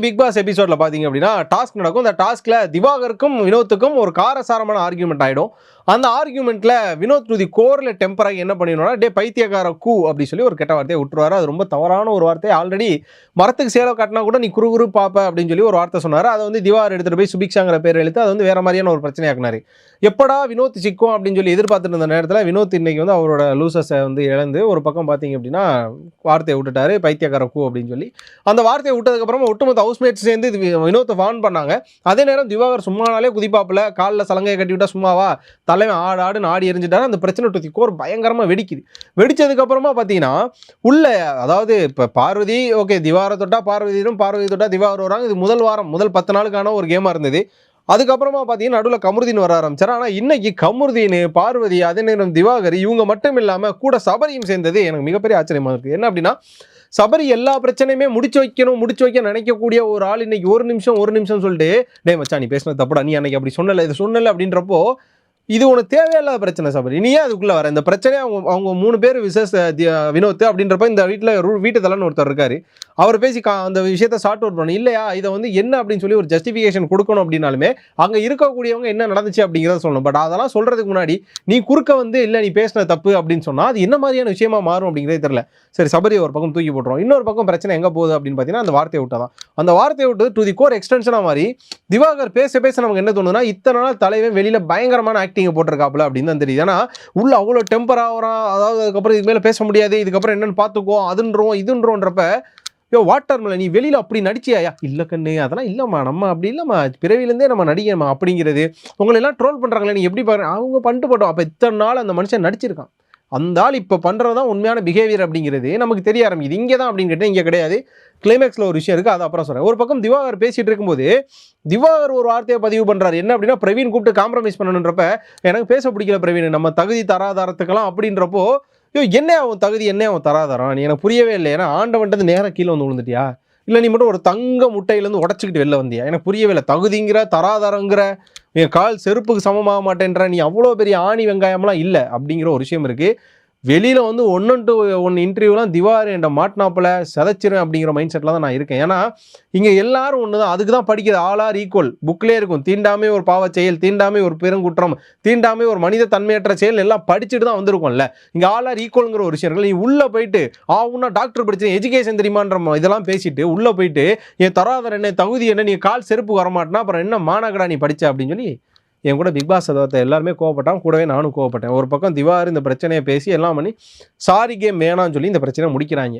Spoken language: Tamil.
பிக் பாஸ் எபிசோட்ல பாத்தீங்க அப்படின்னா டாஸ்க் நடக்கும். அந்த டாஸ்க்ல திவாகருக்கும் வினோத்துக்கும் ஒரு காரசாரமான ஆர்குமெண்ட் ஆயிடும். அந்த ஆர்கியூமெண்ட்ல வினோத் டு கோரில் கோர்ல டெம்பராகி என்ன பண்ணிடணும்னா டே பைத்தியக்கார கூ அப்படி சொல்லி ஒரு கெட்ட வார்த்தையை விட்டுருவாரு. அது ரொம்ப தவறான ஒரு வார்த்தையை ஆல்ரெடி மரத்துக்கு சேலை காட்டினா கூட நீ குறு குறு பாப்ப அப்படின்னு சொல்லி ஒரு வார்த்தை சொன்னார். அதை வந்து திவார் எடுத்துட்டு போய் சுபிக்ஷாங்கிற பேர் எழுத்து அது வந்து வேற மாதிரியான ஒரு பிரச்சனையாக்குனாரு. எப்படா வினோத் சிக்கும் அப்படின்னு சொல்லி எதிர்பார்த்துட்டு இருந்த நேரத்தில் வினோத் இன்னைக்கு வந்து அவரோட லூசஸை வந்து இழந்து ஒரு பக்கம் பார்த்தீங்க அப்படின்னா வார்த்தையை விட்டுட்டாரு பைத்தியக்கார கூ அப்படின்னு சொல்லி. அந்த வார்த்தையை விட்டதுக்கப்புறமா ஒட்டுமொத்த ஹவுஸ்மேட்ஸ் சேர்ந்து வி- வினோத்தை வான் பண்ணாங்க. அதே நேரம் திவாகர் சும்மானாலே குதிப்பாப்பில் காலில் சலங்கையை கட்டி விட்டால் சும்மாவா? தலைவன் ஆடு ஆடுன்னு ஆடி எரிஞ்சிட்டாரு. அந்த பிரச்சனை டுத்தி கோர் பயங்கரமாக வெடிக்குது. வெடிச்சதுக்கப்புறமா பார்த்தீங்கன்னா உள்ள அதாவது இப்போ பார்வதி ஓகே திவாரை தொட்டா பார்வதியும் பார்வதி தொட்டா திவாகர் வராங்க. இது முதல் வாரம் முதல் பத்து நாளுக்கான ஒரு கேமாக இருந்தது. அதுக்கப்புறமா பார்த்தீங்கன்னா நடுவில் கமருதீன் வர ஆரம்பிச்சார். ஆனால் இன்னைக்கு கமருதீன் பார்வதி அதே நேரம் திவாகர் இவங்க மட்டும் இல்லாமல் கூட சபரியும் சேர்ந்தது எனக்கு மிகப்பெரிய ஆச்சரியமாக இருக்குது என்ன அப்படின்னா சபரி எல்லா பிரச்சனையுமே முடிச்சு வைக்கணும் முடிச்சு வைக்க நினைக்கக்கூடிய ஒரு ஆள் இன்னைக்கு ஒரு நிமிஷம் ஒரு நிமிஷம் சொல்லிட்டு டேய் மச்சா நீ பேசினது தப்புடா. நீ அன்னைக்கு அப்படி சொன்னல இது சொன்னல அப்படின்றப்போ இது உனக்கு தேவையில்லாத பிரச்சனை சபரி. நீ ஏன் அதுக்குள்ள வர? இந்த பிரச்சனையை அவங்க அவங்க மூணு பேர் விசேஷ தி- வினோத் அப்படின்றப்ப இந்த வீட்டில் வீட்டு தலைன்னு ஒருத்தர் இருக்காரு. அவர் பேசி கா அந்த விஷயத்த சார்ட் அவுட் பண்ணணும் இல்லையா இதை வந்து என்ன அப்படின்னு சொல்லி ஒரு ஜஸ்டிஃபிகேஷன் கொடுக்கணும் அப்படின்னாலுமே அங்கே இருக்கக்கூடியவங்க என்ன நடந்துச்சு அப்படிங்கிறத சொல்லணும். பட் அதெல்லாம் சொல்கிறதுக்கு முன்னாடி நீ குறுக்க வந்து இல்லை நீ பேசின தப்பு அப்படின்னு சொன்னால் அது என்ன மாதிரியான விஷயமா மாறும் அப்படிங்கிறதே தெரியல. சரி சபரி ஒரு பக்கம் தூக்கி போட்டுரும். இன்னொரு பக்கம் பிரச்சனை எங்கே போகுது அப்படின்னு பார்த்தீங்கன்னா அந்த வார்த்தையை விட்டதான். அந்த வார்த்தையை விட்டு டு தி கோர் எக்ஸ்டென்ஷனாக மாதிரி திவாகர் பேச பேச நமக்கு என்ன தோணுதுன்னா இத்தனை நாள் தலைவன் வெளியில் பயங்கரமான ஆக்டிங்கை போட்டிருக்காப்புல அப்படின்னு தான் தெரியுது. ஏன்னா உள்ள அவ்வளோ டெம்பர் ஆகிறான். அதாவது அதுக்கப்புறம் இது மேலே பேச முடியாது. இதுக்கப்புறம் என்னென்னு பார்த்துக்கோ அதுன்றோம் இதுன்றோன்றப்ப யோ வாட்டர்மல நீ வெளியில் அப்படி நடிச்சியாயா இல்லை கண்ணு. அதெல்லாம் இல்லைம்மா. நம்ம அப்படி இல்லைம்மா. பிறவிலேருந்தே நம்ம நடிக்கணுமா? அப்படிங்கிறது. உங்களை எல்லாம் ட்ரோல் பண்ணுறாங்களே நீ எப்படி பாரு அவங்க பண்ணிட்டு போட்டோம். அப்போ இத்தனை நாள் அந்த மனுஷன் நடிச்சிருக்கான். அந்த ஆள் இப்போ பண்ணுறது தான் உண்மையான பிஹேவியர் அப்படிங்கிறது நமக்கு தெரிய ஆரம்பிக்குது. இங்கே தான் அப்படின்னு கேட்டால் இங்கே கிடையாது. கிளைமேக்ஸில் ஒரு விஷயம் இருக்குது அதை அப்புறம் சொல்கிறேன் ஒரு பக்கம் திவாகர் பேசிகிட்டு இருக்கும்போது திவாகர் ஒரு வார்த்தையை பதிவு பண்ணுறாரு என்ன அப்படின்னா பிரவீன் கூப்பிட்டு காம்ப்ரமைஸ் பண்ணணுன்றப்ப எனக்கு பேச பிடிக்கல பிரவீன் நம்ம தகுதி தராதாரத்துக்கெல்லாம் அப்படின்றப்போ ஐயோ என்ன அவன் தகுதி என்ன அவன் தராதாரம்? நீ எனக்கு புரியவே இல்லை. ஏன்னா ஆண்டவன்ட்டு நேராக கீழே வந்து விழுந்துட்டியா? இல்லை நீ மட்டும் ஒரு தங்க முட்டையிலேருந்து உடச்சிக்கிட்டு வெளில வந்தியா? எனக்கு புரியவே இல்லை. தகுதிங்கிற தராதரங்கிற என் கால் செருப்புக்கு சமமாக மாட்டேன்ற நீ அவ்வளோ பெரிய ஆணி வெங்காயம்லாம் இல்லை அப்படிங்கிற ஒரு விஷயம் இருக்குது வெளியில் வந்து ஒன்று டு ஒன் இன்டர்வியூலாம் திவார் என்ற மாட்டினாப்பில் சதைச்சிரும் அப்படிங்கிற மைண்ட் செட்டில் தான் நான் இருக்கேன். ஏன்னா இங்கே எல்லாரும் ஒன்று தான் அதுக்கு தான் படிக்கிறது ஆல் ஆர் ஈக்குவல் புக்லேயே இருக்கும். தீண்டாமே ஒரு பாவ செயல் தீண்டாமே ஒரு பெருங்குற்றம் தீண்டாமே ஒரு மனித தன்மையற்ற செயல் எல்லாம் படிச்சுட்டு தான் வந்திருக்கோம்ல. இங்கே ஆல் ஆர் ஈக்குவல்ங்கிற ஒரு விஷயம் நீ உள்ளே போயிட்டு ஆகும்னா டாக்டர் படிச்சு எஜுகேஷன் தெரியுமான்ற இதெல்லாம் பேசிட்டு உள்ளே போயிட்டு என் தராதர் என்ன தகுதி என்ன நீ கால் செருப்பு வரமாட்டேன்னா அப்புறம் என்ன மாநகரா நீ படித்த அப்படின்னு சொல்லி என் கூட பிக் பாஸ் அதை எல்லாருமே கோவப்பட்டான் கூடவே நானும் கோவப்பட்டேன். ஒரு பக்கம் திவார் இந்த பிரச்சனையை பேசி எல்லாம் பண்ணி சாரி கேம் வேணாம்னு சொல்லி இந்த பிரச்சனையை முடிக்கிறாங்க.